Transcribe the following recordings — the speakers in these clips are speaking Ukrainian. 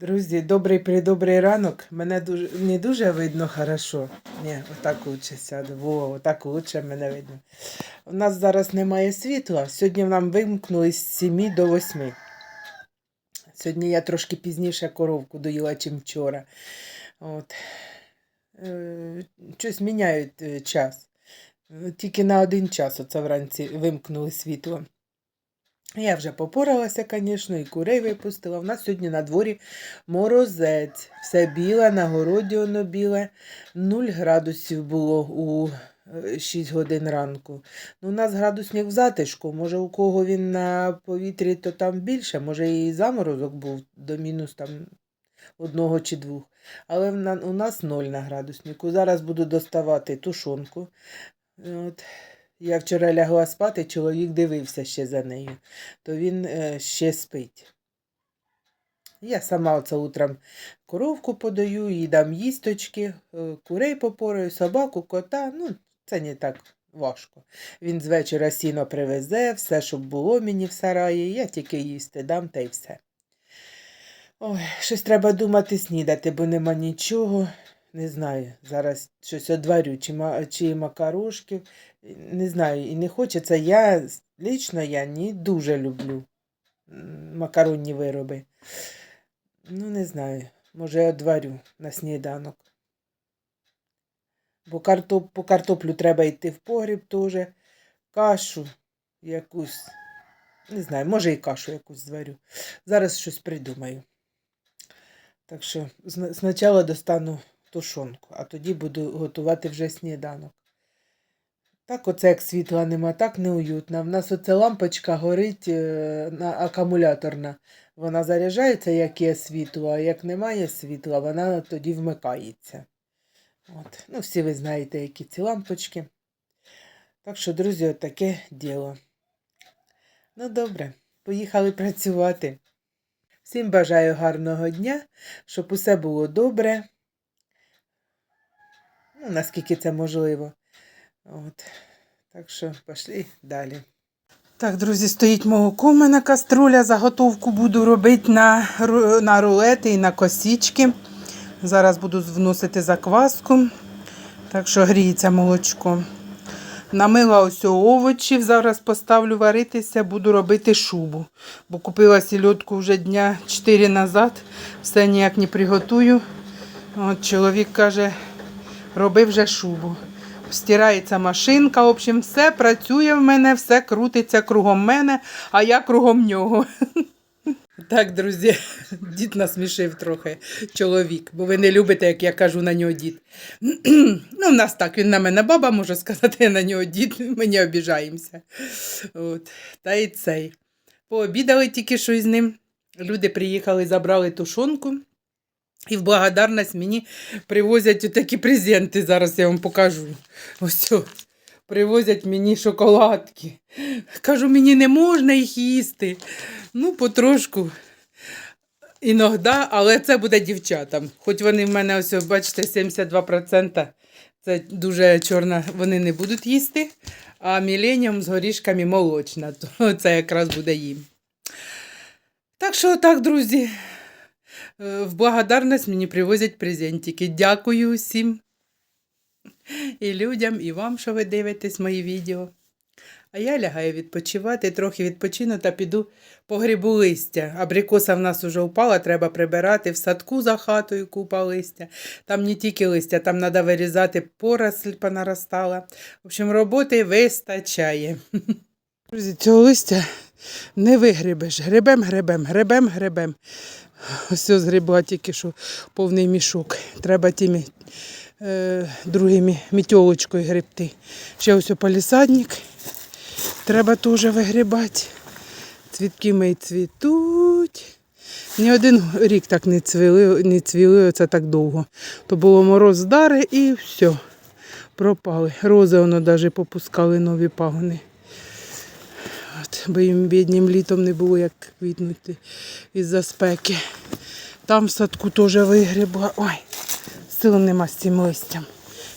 Друзі, добрий придобрий ранок. Мене дуже не дуже видно хорошо. Ні, отак лучше сяду. Во, отак лучше мене видно. У нас зараз немає світла. Сьогодні нам вимкнули з 7 до 8. Сьогодні я трошки пізніше коровку доїла, чим вчора. От. Е, Щось міняють е, час. Тільки на один час оце вранці вимкнули світло. Я вже попоралася, звісно, і курей випустила. У нас сьогодні на дворі морозець. Все біле, на городі воно біле. 0 градусів було у е, 6 годин ранку. Ну, у нас градусник в затишку. Може, у кого він на повітрі, то там більше. Може, і заморозок був до мінус там одного чи двох. Але у нас 0 на градуснику. Зараз буду доставати тушонку. От. Я вчора лягла спати, чоловік дивився ще за нею, то він е, ще спить. Я сама оце утром коровку подаю, їй дам їсточки, е, курей попораю, собаку, кота. Ну, це не так важко. Він з вечора сіно привезе, все, щоб було мені в сараї, я тільки їсти дам та й все. Ой, щось треба думати снідати, бо нема нічого. Не знаю, зараз щось одварю, чи, чи макарошків. Не знаю, і не хочеться. Я лічно я не дуже люблю макаронні вироби. Ну, не знаю. Може, одварю на сніданок. Бо картоп, по картоплю треба йти в погріб теж. Кашу якусь. Не знаю, може і кашу якусь зварю. Зараз щось придумаю. Так що спочатку достану тушонку, а тоді буду готувати вже сніданок. Так, оце як світла нема, так неуютно. В нас оця лампочка горить е, на акумуляторна. Вона заряджається, як є світло, а як немає світла, вона тоді вмикається. От. Ну, всі ви знаєте, які ці лампочки. Так що, друзі, таке діло. Ну, добре, поїхали працювати. Всім бажаю гарного дня, щоб усе було добре. Ну, наскільки це можливо. От. Так що пішли далі. Так, друзі, стоїть мого комена каструля. Заготовку буду робити на, на рулети і на косічки. Зараз буду вносити закваску. Так що гріється молочко. Намила ось овочів, зараз поставлю варитися, буду робити шубу. Бо купила сільотку вже дня 4 назад, все ніяк не приготую. От чоловік каже, роби вже шубу. Стирається машинка, в общем, все працює в мене, все крутиться кругом мене, а я кругом нього. Так, друзі, дід насмішив трохи чоловік, бо ви не любите, як я кажу на нього дід. Ну, в нас так, він на мене баба, може сказати, я на нього дід, ми не обіжаємося. От. Та й цей. Пообідали тільки що із ним. Люди приїхали, забрали тушонку. І в благодарність мені привозять такі презенти. Зараз я вам покажу. Ось. Привозять мені шоколадки. Кажу, мені не можна їх їсти. Ну, потрошку. Іногда, але це буде дівчатам. Хоч вони в мене ось, бачите, 72%. Це дуже чорна, вони не будуть їсти. А міленіум з горішками молочна, то це якраз буде їм. Так що так, друзі. Е, В благодарність мені привозять презентики. Дякую всім. І людям, і вам, що ви дивитесь мої відео. А я лягаю відпочивати, трохи відпочину та піду по грибу листя. Абрикоса в нас вже впала, треба прибирати в садку за хатою купа листя. Там не тільки листя, там треба вирізати, поросль понаростала. В общем, роботи вистачає. Друзі, цього листя не вигребеш. Гребем, гребем, гребем, гребем. Ось ось згребла тільки що повний мішок. Треба тими е, другими мітьолочкою гребти. Ще ось палісадник. Треба теж вигрібати. Цвітки мої цвітуть. Ні один рік так не цвіли, не цвіли оце так довго. То було мороз дари і все. Пропали. Рози воно навіть попускали нові пагони. Бо їм біднім літом не було як квітнути із-за спеки. Там в садку теж вигрібла. Ой, сил нема з цим листям.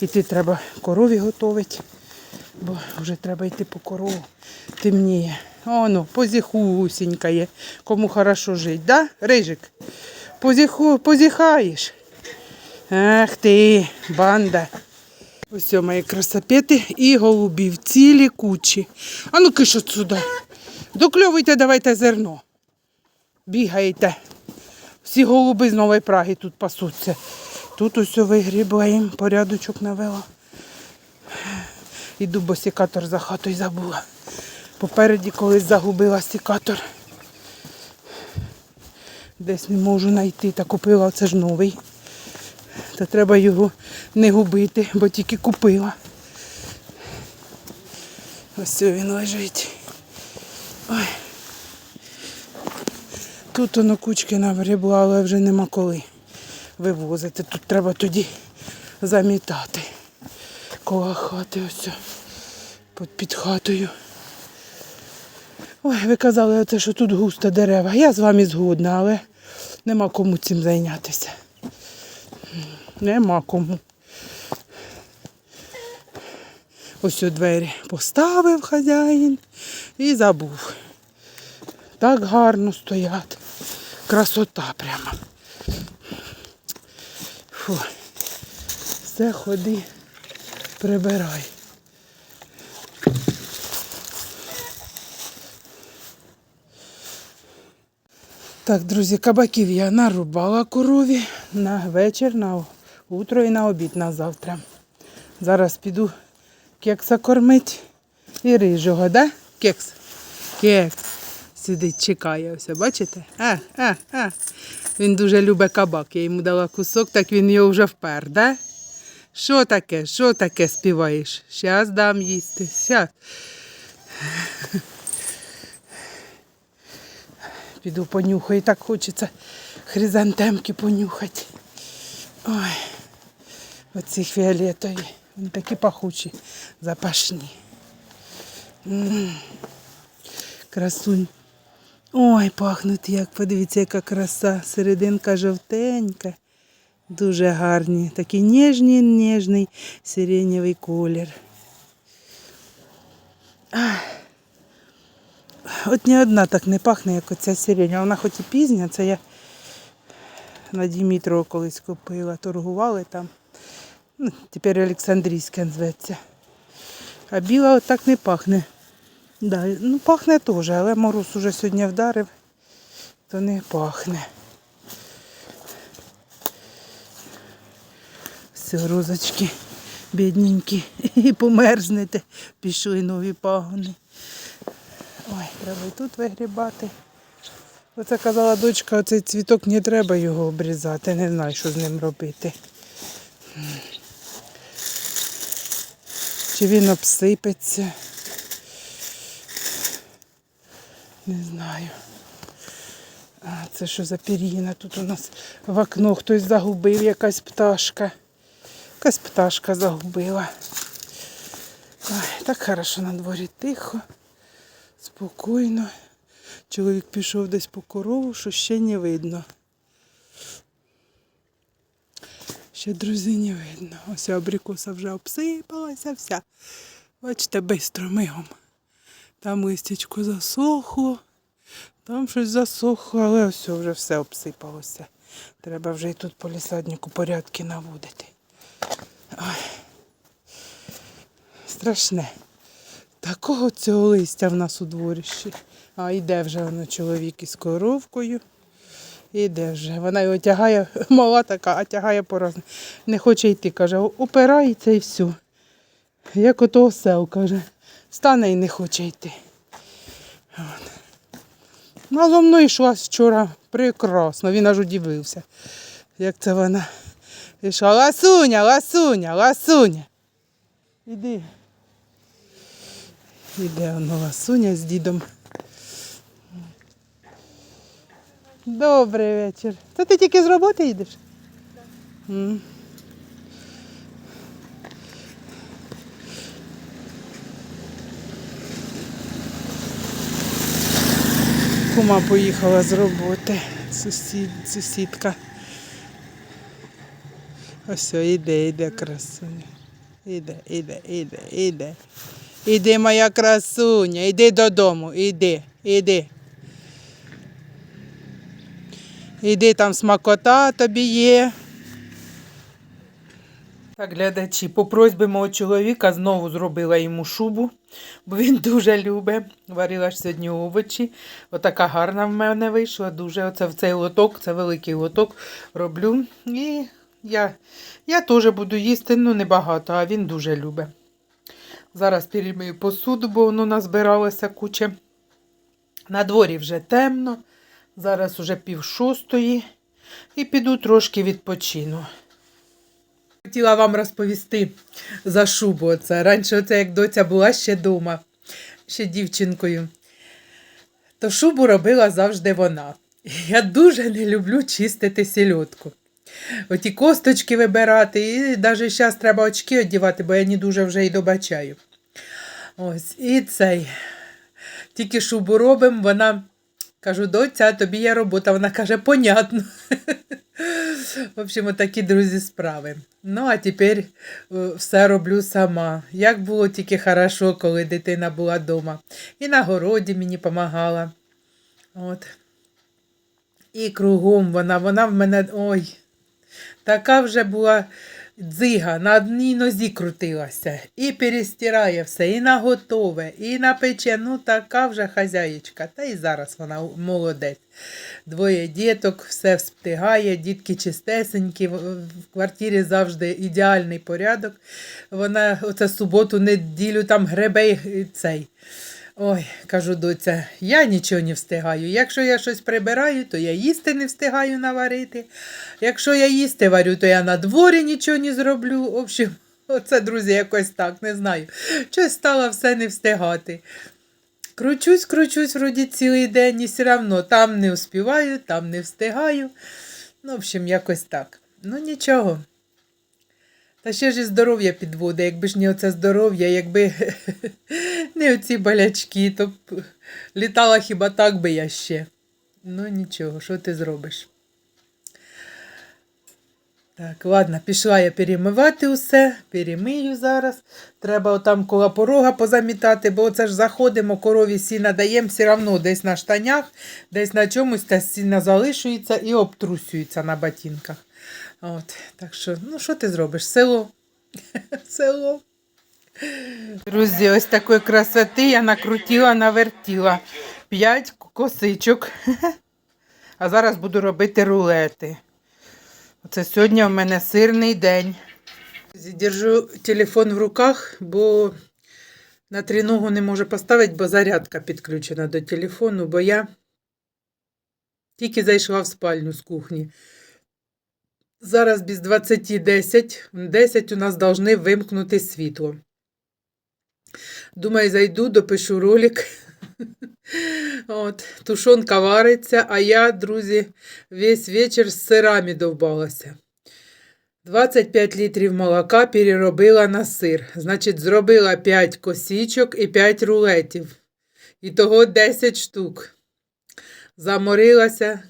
Іти треба корові готувати, бо вже треба йти по корову. Темніє. Оно, позіхусінька є. Кому хорошо жить, да, Рижик? Позіху, позіхаєш. Ах ти, банда. Ось мої красопети і голубів, цілі кучі. А ну киш отсюда. Докльовуйте, давайте зерно. Бігаєте. Всі голуби з Нової Праги тут пасуться. Тут ось вигрібла їм, порядочок навела. Іду, бо сікатор за хатою забула. Попереді колись загубила сікатор. Десь не можу знайти, та купила, це ж новий. Та треба його не губити, бо тільки купила. Ось він лежить. Ой. Тут воно кучки наврібла, але вже нема коли вивозити. Тут треба тоді замітати. Коло хати ось. Під, хатою. Ой, ви казали, оце, що тут густо дерева. Я з вами згодна, але нема кому цим зайнятися. Нема кому. Ось у двері поставив хазяїн і забув. Так гарно стоять. Красота прямо. Фу. Все ходи, прибирай. Так, друзі, кабаків я нарубала корові на вечір, на утро і на обід на завтра. Зараз піду кекса кормить і рижого, да? Кекс? Кекс. Сидить, чекає, ось, бачите? А, а, а. Він дуже любить кабак. Я йому дала кусок, так він його вже впер, да? Що таке? Що таке співаєш? Щас дам їсти. Щас. Піду понюхаю, так хочеться хризантемки понюхати. Ой, оці фіолетові. Вони такі пахучі, запашні. Красунь. Ой, пахнуть як, подивіться, яка краса. Серединка жовтенька. Дуже гарні. Такий ніжний, ніжний сиренєвий колір. От ні одна так не пахне, як оця сирень. Вона хоч і пізня, це я на Дімітрова колись купила, торгували там. Ну, тепер Олександрійська зветься. А біла от так не пахне. Да, ну пахне теж, але мороз уже сьогодні вдарив, то не пахне. Все, розочки, бідненькі, і померзнете, пішли нові пагони. Ой, треба і тут вигрібати. Оце казала дочка, оцей цвіток не треба його обрізати, не знаю, що з ним робити. Чи він обсипеться? Не знаю. А це що за пір'їна? Тут у нас в окно хтось загубив, якась пташка. Якась пташка загубила. Ой, так хорошо на дворі тихо, спокійно. Чоловік пішов десь по корову, що ще не видно. Ще друзі не видно. Ось абрикоса вже обсипалася вся. Бачите, бистро мигом. Там листячко засохло, там щось засохло, але ось вже все обсипалося. Треба вже і тут по лісаднику порядки наводити. Ой. Страшне. Такого цього листя в нас у дворищі. А йде вже воно чоловік із коровкою. Іде вже. Вона його тягає, мала така, а тягає порозно. Не хоче йти, каже, упирається і все. Як ото осел, каже. Стане і не хоче йти. От. Ну, зо мною йшла вчора прекрасно, він аж удивився. Як це вона йшла. Ласуня, ласуня, ласуня. Іди. Іде воно ласуня з дідом. Добрий вечір. Та ти тільки з роботи йдеш? М. Кума поїхала з роботи, сусід, сусідка. Ось іде, іде красуня. Іде, іде, іде, іде. Іди, моя красуня, іди додому, іди, іди. Іди там смакота тобі є. Так, глядачі, по просьбі мого чоловіка знову зробила йому шубу, бо він дуже любить. Варила ж сьогодні овочі. Отака гарна в мене вийшла. Дуже оце в цей лоток, це великий лоток роблю. І я, я теж буду їсти, ну небагато, а він дуже любить. Зараз перемию посуду, бо воно назбиралося куча. На дворі вже темно. Зараз уже пів шостої. І піду трошки відпочину. Хотіла вам розповісти за шубу. Оце. Раніше, оце, як доця була ще вдома, ще дівчинкою, то шубу робила завжди вона. Я дуже не люблю чистити сільотку. Оті косточки вибирати, і навіть зараз треба очки одягати, бо я не дуже вже й добачаю. Ось, і цей. Тільки шубу робимо, вона кажу, доця, тобі є робота. Вона каже, понятно. В общем, такі друзі справи. Ну, а тепер е, все роблю сама. Як було тільки хорошо, коли дитина була вдома. І на городі мені допомагала. От. І кругом вона, вона в мене, ой, така вже була дзига, на одній нозі крутилася. І перестирає все, і на готове, і на пече. Ну, така вже хазяєчка. Та і зараз вона молодець. Двоє діток, все встигає, дітки чистесенькі, в квартирі завжди ідеальний порядок. Вона оце суботу, неділю там гребе цей. Ой, кажу, доця, я нічого не встигаю. Якщо я щось прибираю, то я їсти не встигаю наварити. Якщо я їсти варю, то я на дворі нічого не зроблю. В общем, оце, друзі, якось так, не знаю. Щось стало все не встигати. Кручусь, кручусь вроді цілий день і все одно там не успіваю, там не встигаю. Ну, в общем, якось так. Ну, нічого. Та ще ж і здоров'я підводить, якби ж не оце здоров'я, якби не оці болячки, то б літала хіба так би я ще. Ну нічого, що ти зробиш? Так, ладно, пішла я перемивати усе, перемию зараз. Треба отам коло порога позамітати, бо оце ж заходимо, корові сіна даємо, все одно десь на штанях, десь на чомусь та сіна залишується і обтрусюється на ботинках. От, так що, ну що ти зробиш? Село. Село. Друзі, ось такої красоти я накрутила, навертіла. П'ять косичок. А зараз буду робити рулети. Оце сьогодні в мене сирний день. Держу телефон в руках, бо на триногу не можу поставити, бо зарядка підключена до телефону, бо я тільки зайшла в спальню з кухні. Зараз без 20.10. 10 у нас повинні вимкнути світло. Думаю, зайду, допишу ролик. От, Тушонка вариться, а я, друзі, весь вечір з сирами довбалася. 25 літрів молока переробила на сир. Значить, зробила 5 косічок і 5 рулетів. І того 10 штук. Заморилася,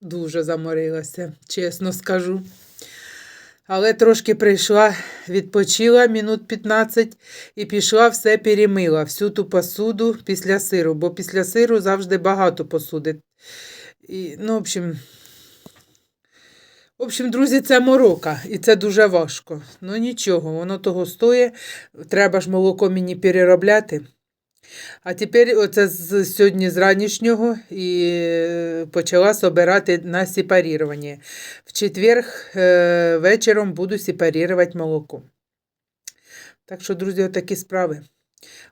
дуже заморилася, чесно скажу. Але трошки прийшла, відпочила минут 15 і пішла все перемила, всю ту посуду після сиру, бо після сиру завжди багато посуди. І, ну, в общем, в общем, друзі, це морока, і це дуже важко. Ну нічого, воно того стоїть. Треба ж молоко мені переробляти. А тепер оце з сьогодні з ранішнього і е, почала собирати на сепарірування. В четвер е, вечором буду сепарувати молоко. Так що, друзі, отакі справи.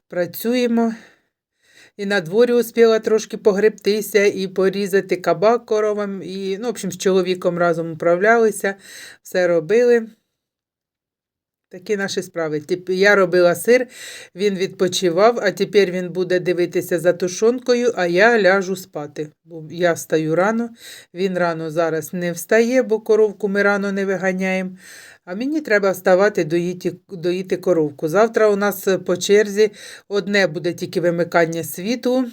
Працюємо. І на дворі успіла трошки погребтися і порізати кабак коровам. І, ну, в общем, з чоловіком разом управлялися, все робили. Такі наші справи. Я робила сир, він відпочивав, а тепер він буде дивитися за тушонкою, а я ляжу спати. Бо я встаю рано, він рано зараз не встає, бо коровку ми рано не виганяємо. А мені треба вставати доїти, доїти коровку. Завтра у нас по черзі одне буде тільки вимикання світу,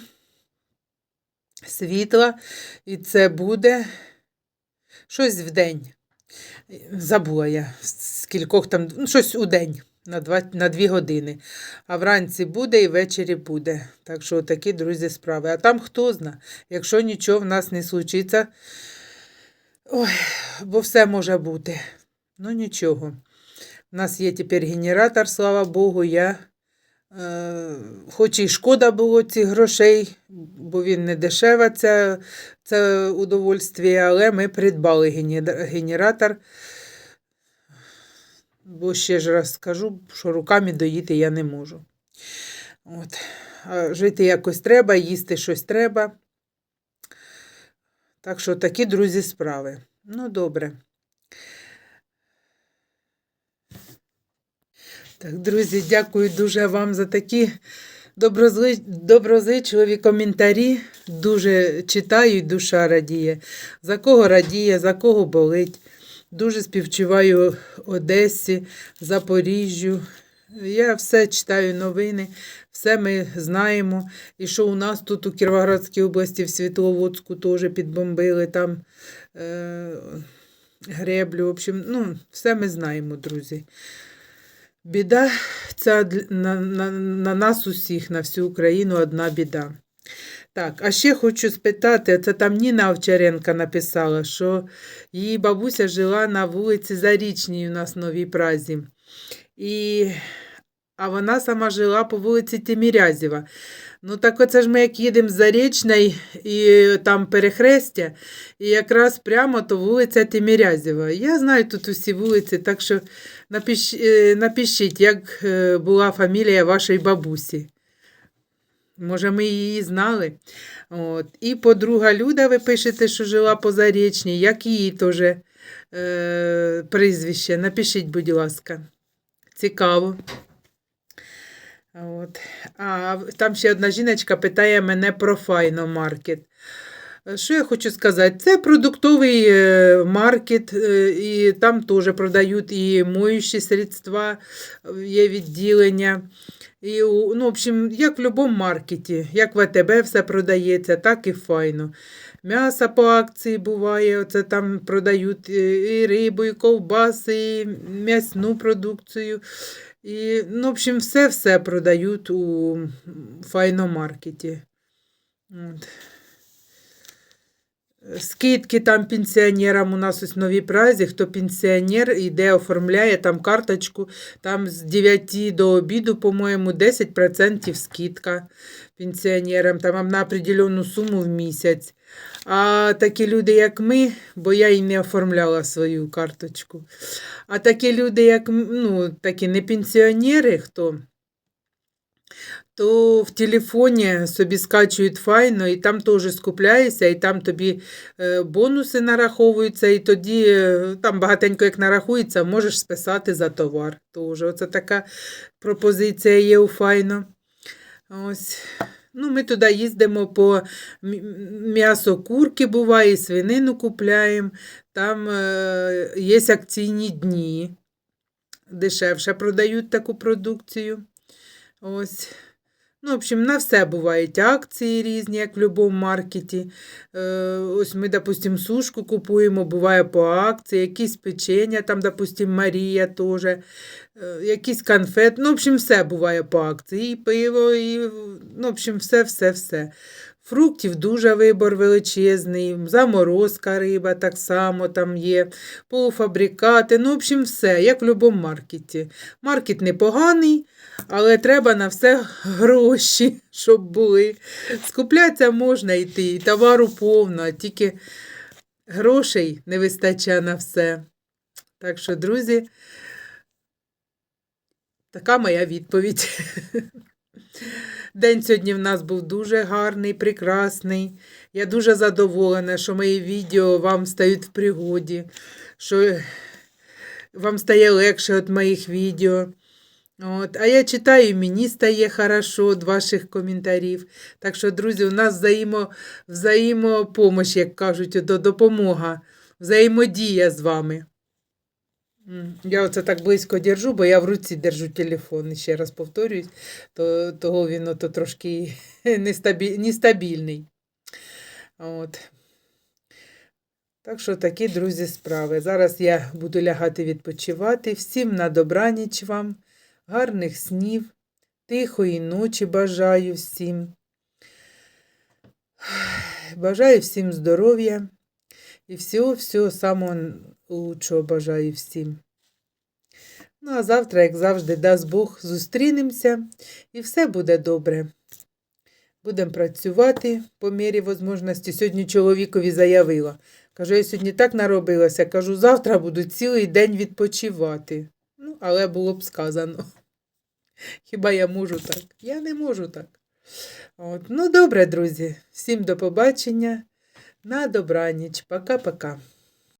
світла, і це буде щось в день. Забула я, скількох там, ну, щось у день на два, на дві години. А вранці буде і ввечері буде. Так що такі, друзі, справи. А там хто зна, якщо нічого в нас не случиться, Ой, бо все може бути. Ну нічого. У нас є тепер генератор, слава Богу. Я, хоч і шкода було цих грошей, бо він не дешеве, це, це удовольствие, але ми придбали генератор. Бо ще ж раз скажу, що руками доїти я не можу. От. Жити якось треба, їсти щось треба. Так що такі, друзі, справи. Ну, добре. Так, друзі, дякую дуже вам за такі доброзичливі коментарі. Дуже читаю і душа радіє. За кого радіє, за кого болить. Дуже співчуваю Одесі, Запоріжжю. Я все читаю новини, все ми знаємо. І що у нас тут у Кіровоградській області, в Світловодську теж підбомбили там е, греблю. В общем, ну, все ми знаємо, друзі. Біда ця на, на, на нас усіх, на всю Україну одна біда. Так, а ще хочу спитати, це там Ніна Овчаренка написала, що її бабуся жила на вулиці Зарічній у нас в Новій Празі. І... А вона сама жила по вулиці Тимірязєва. Ну так оце ж ми як їдемо з Зарічної і там перехрестя, і якраз прямо то вулиця Тимірязєва. Я знаю тут усі вулиці, так що напиш... е, напишіть, як е, була фамілія вашої бабусі. Може, ми її знали. От. І подруга Люда, ви пишете, що жила по Зарічній, як її теж е, прізвище. Напишіть, будь ласка. Цікаво. От. А там ще одна жіночка питає мене про Файномаркет. Що я хочу сказати? Це продуктовий е, маркет, е, і там теж продають і моючі средства, е, є відділення. І, ну, в общем, як в будь-якому маркеті, як в АТБ все продається, так і файно. М'ясо по акції буває, оце там продають і рибу, і ковбаси, і м'ясну продукцію. І, ну, в общем, все-все продають у файномаркеті. От. Скидки там пенсіонерам у нас ось в новій празі. Хто пенсіонер йде, оформляє там карточку, там з 9 до обіду, по-моєму, 10% скидка пенсіонерам, там на определенну суму в місяць. А такі люди, як ми, бо я і не оформляла свою карточку. А такі люди, як ну, такі не пенсіонери, хто то в телефоні собі скачують файно, і там теж скупляєшся, і там тобі е, бонуси нараховуються, і тоді е, там багатенько як нарахується, можеш списати за товар. Теж. Оце така пропозиція є у файно. Ось. Ну, ми туди їздимо по м'ясо курки буває, свинину купляємо. Там е, є акційні дні. Дешевше продають таку продукцію. Ось. Ну, в общем, на все бувають акції різні, як в будь-якому маркеті. Е, ось ми, допустимо, сушку купуємо, буває по акції, якісь печення, там, допустимо, Марія теж, е, якісь конфет. Ну, в общем, все буває по акції. І пиво, і, ну, в общем, все, все, все. Фруктів дуже вибор величезний, заморозка риба так само там є, полуфабрикати, ну, в общем, все, як в будь-якому маркеті. Маркет непоганий, але треба на все гроші, щоб були. Скуплятися можна йти, і товару повно, а тільки грошей не вистачає на все. Так що, друзі, така моя відповідь. День сьогодні в нас був дуже гарний, прекрасний. Я дуже задоволена, що мої відео вам стають в пригоді, що вам стає легше від моїх відео. От. А я читаю, мені стає хорошо від ваших коментарів. Так що, друзі, у нас взаємо, взаємопомощь, як кажуть, до допомога, взаємодія з вами. Я оце так близько держу, бо я в руці держу телефон, ще раз повторююсь, то, того він ото трошки нестабіль, нестабільний. От. Так що такі, друзі, справи. Зараз я буду лягати відпочивати. Всім на добраніч вам, гарних снів, тихої ночі бажаю всім. Бажаю всім здоров'я. І всього, всього самого лучшого бажаю всім. Ну, а завтра, як завжди, дасть Бог, зустрінемося і все буде добре. Будемо працювати по мірі можливості. Сьогодні чоловікові заявила. Кажу, я сьогодні так наробилася. Кажу, завтра буду цілий день відпочивати. Ну, але було б сказано. Хіба я можу так? Я не можу так. От. Ну, добре, друзі. Всім до побачення. На добраніч. Пока-пока.